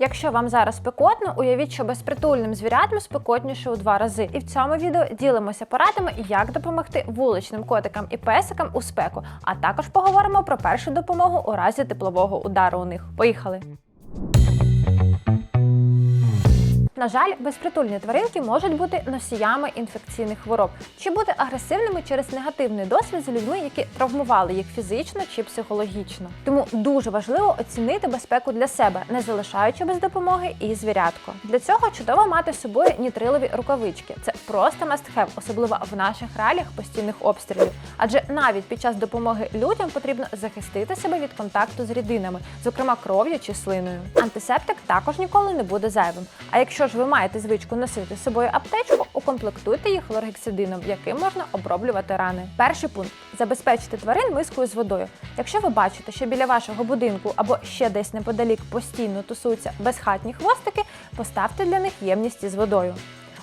Якщо вам зараз спекотно, уявіть, що безпритульним звірятам спекотніше у два рази. І в цьому відео ділимося порадами, як допомогти вуличним котикам і песикам у спеку, а також поговоримо про першу допомогу у разі теплового удару у них. Поїхали! На жаль, безпритульні тваринки можуть бути носіями інфекційних хвороб чи бути агресивними через негативний досвід з людьми, які травмували їх фізично чи психологічно. Тому дуже важливо оцінити безпеку для себе, не залишаючи без допомоги і звірятко. Для цього чудово мати з собою нітрилові рукавички. Це просто have, особливо в наших реаліях постійних обстрілів. Адже навіть під час допомоги людям потрібно захистити себе від контакту з рідинами, зокрема кров'ю чи слиною. Антисептик також ніколи не буде зайвим. А якщо ж ви маєте звичку носити з собою аптечку, укомплектуйте їх лоргексидином, яким можна оброблювати рани. Перший пункт забезпечити тварин мискою з водою. Якщо ви бачите, що біля вашого будинку або ще десь неподалік постійно тусуються безхатні хвостики, поставте для них ємність із водою.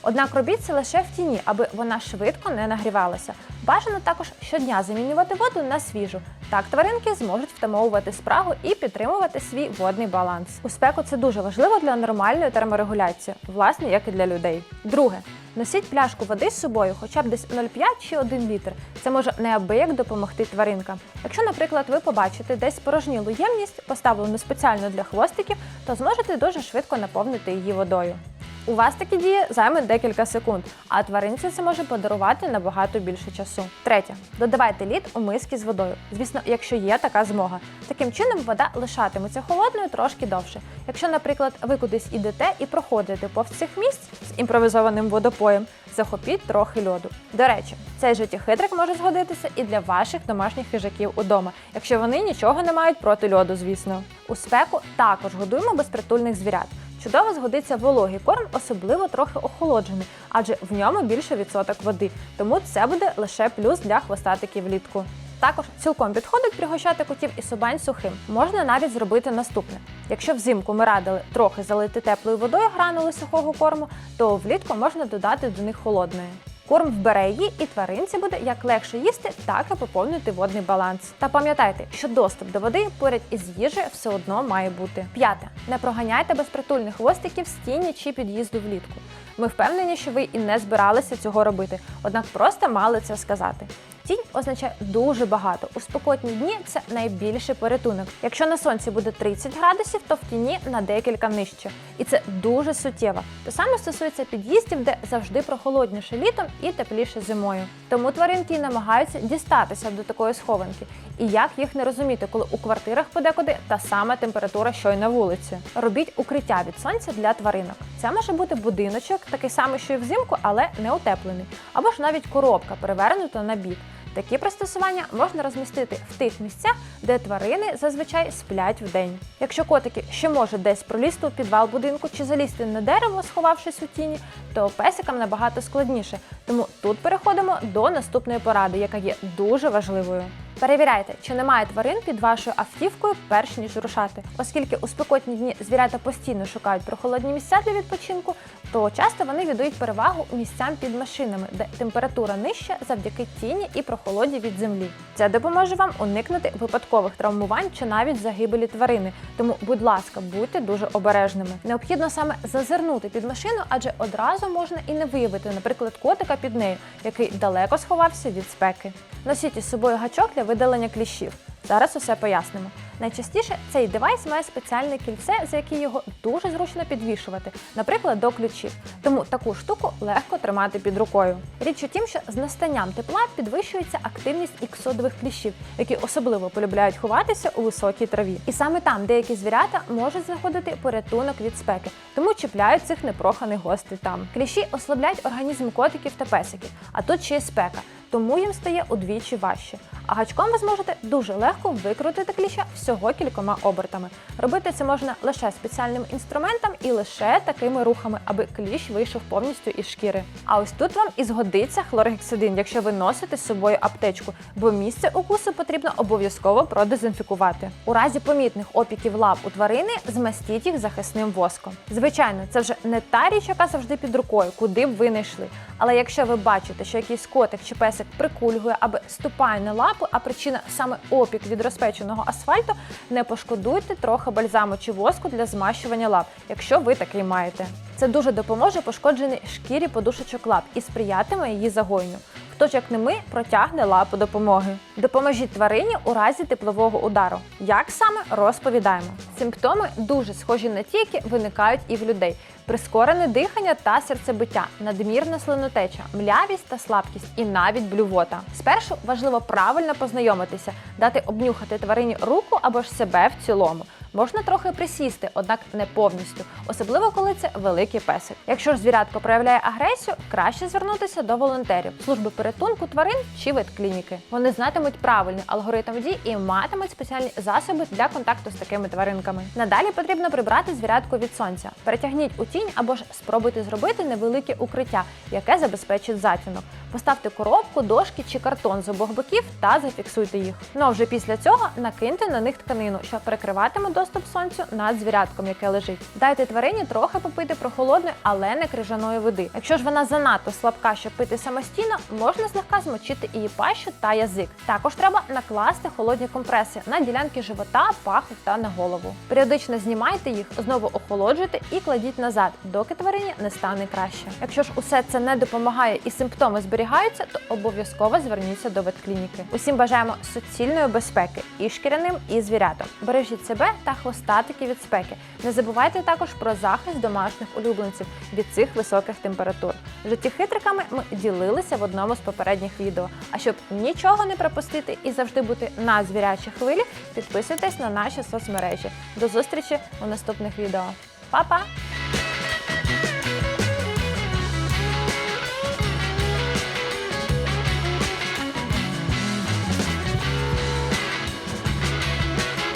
Однак робіть це лише в тіні, аби вона швидко не нагрівалася. Бажано також щодня замінювати воду на свіжу. Так тваринки зможуть втамовувати спрагу і підтримувати свій водний баланс. У спеку це дуже важливо для нормальної терморегуляції, власне, як і для людей. Друге. Носіть пляшку води з собою, хоча б десь 0,5 чи 1 літр. Це може неабияк допомогти тваринкам. Якщо, наприклад, ви побачите десь порожнілу ємність, поставлену спеціально для хвостиків, то зможете дуже швидко наповнити її водою. У вас такі дії займе декілька секунд, а тваринці це може подарувати набагато більше часу. Третє. Додавайте лід у миски з водою. Звісно, якщо є така змога. Таким чином вода лишатиметься холодною трошки довше. Якщо, наприклад, ви кудись ідете і проходите повз цих місць з імпровізованим водопоєм, захопіть трохи льоду. До речі, цей життєхитрик може згодитися і для ваших домашніх хижаків удома, якщо вони нічого не мають проти льоду, звісно. У спеку також годуємо безпритульних звірят. Чудово згодиться вологий корм, особливо трохи охолоджений, адже в ньому більше відсоток води, тому це буде лише плюс для хвостатиків влітку. Також цілком підходить пригощати котів і собань сухим. Можна навіть зробити наступне: якщо взимку ми радили трохи залити теплою водою гранули сухого корму, то влітку можна додати до них холодної. Корм вбере її, і тваринці буде як легше їсти, так і поповнити водний баланс. Та пам'ятайте, що доступ до води поряд із їжею все одно має бути. П'яте. Не проганяйте безпритульних хвостиків з тіні чи під'їзду влітку. Ми впевнені, що ви і не збиралися цього робити, однак просто мали це сказати. Тінь означає дуже багато. У спекотні дні це найбільший порятунок. Якщо на сонці буде 30 градусів, то в тіні на декілька нижче. І це дуже суттєво. Те саме стосується під'їздів, де завжди прохолодніше літом і тепліше зимою. Тому тваринки намагаються дістатися до такої схованки. І як їх не розуміти, коли у квартирах подекуди та сама температура, що й на вулиці. Робіть укриття від сонця для тваринок. Це може бути будиночок, такий самий, що й взимку, але не утеплений, або ж навіть коробка, перевернута на бік. Такі пристосування можна розмістити в тих місцях, де тварини зазвичай сплять вдень. Якщо котики ще можуть десь пролізти у підвал будинку чи залізти на дерево, сховавшись у тіні, то песикам набагато складніше. Тому тут переходимо до наступної поради, яка є дуже важливою. Перевіряйте, чи немає тварин під вашою автівкою, перш ніж рушати. Оскільки у спекотні дні звірята постійно шукають прохолодні місця для відпочинку, то часто вони віддають перевагу місцям під машинами, де температура нижча завдяки тіні і прохолоді від землі. Це допоможе вам уникнути випадкових травмувань чи навіть загибелі тварини. Тому, будь ласка, будьте дуже обережними. Необхідно саме зазирнути під машину, адже одразу можна і не виявити, наприклад, котика під нею, який далеко сховався від спеки. Носіть із собою гачок для видалення кліщів. Зараз усе пояснимо. Найчастіше цей девайс має спеціальне кільце, за яке його дуже зручно підвішувати, наприклад, до ключів. Тому таку штуку легко тримати під рукою. Річ у тім, що з настанням тепла підвищується активність іксодових кліщів, які особливо полюбляють ховатися у високій траві. І саме там деякі звірята можуть знаходити порятунок від спеки, тому чіпляють цих непроханих гостей там. Кліщі ослабляють організм котиків та песиків, а тут ще й спека. Тому їм стає удвічі важче. А гачком ви зможете дуже легко викрутити кліща всього кількома обертами. Робити це можна лише спеціальним інструментом і лише такими рухами, аби кліщ вийшов повністю із шкіри. А ось тут вам і згодиться хлоргексидин, якщо ви носите з собою аптечку, бо місце укусу потрібно обов'язково продезінфікувати. У разі помітних опіків лап у тварини змастіть їх захисним воском. Звичайно, це вже не та річ, яка завжди під рукою, куди б ви не йшли. Але якщо ви бачите, що якийсь котик чи песик прикульгує або ступає на лапу, а причина саме опік від розпеченого асфальту, не пошкодуйте трохи бальзаму чи воску для змащування лап, якщо ви такий маєте. Це дуже допоможе пошкодженій шкірі подушечок лап і сприятиме її загоєнню. Хто ж як не ми протягне лапу допомоги. Допоможіть тварині у разі теплового удару. Як саме розповідаємо? Симптоми дуже схожі на ті, які виникають і в людей: прискорене дихання та серцебиття, надмірна слинотеча, млявість та слабкість, і навіть блювота. Спершу важливо правильно познайомитися, дати обнюхати тварині руку або ж себе в цілому. Можна трохи присісти, однак не повністю, особливо коли це великий песик. Якщо ж звірятко проявляє агресію, краще звернутися до волонтерів, служби порятунку тварин чи ветклініки. Вони знатимуть правильний алгоритм дій і матимуть спеціальні засоби для контакту з такими тваринками. Надалі потрібно прибрати звірятку від сонця. Перетягніть у тінь або ж спробуйте зробити невелике укриття, яке забезпечить затінок. Поставте коробку, дошки чи картон з обох боків та зафіксуйте їх. Ну а вже після цього накиньте на них тканину, що перекриватиме доступ сонцю над звірятком, яке лежить. Дайте тварині трохи попити прохолодної, але не крижаної води. Якщо ж вона занадто слабка, щоб пити самостійно, можна злегка змочити її пащу та язик. Також треба накласти холодні компреси на ділянки живота, паху та на голову. Періодично знімайте їх, знову охолоджуйте і кладіть назад, доки тварині не стане краще. Якщо ж усе це не допомагає і симптоми зберігаються, то обов'язково зверніться до ветклініки. Усім бажаємо суцільної безпеки і шкіряним, і звірятам. Бережіть себе та хвостатики від спеки. Не забувайте також про захист домашніх улюбленців від цих високих температур. Житті хитриками ми ділилися в одному з попередніх відео. А щоб нічого не пропустити і завжди бути на звірячій хвилі, підписуйтесь на наші соцмережі. До зустрічі у наступних відео. Па-па!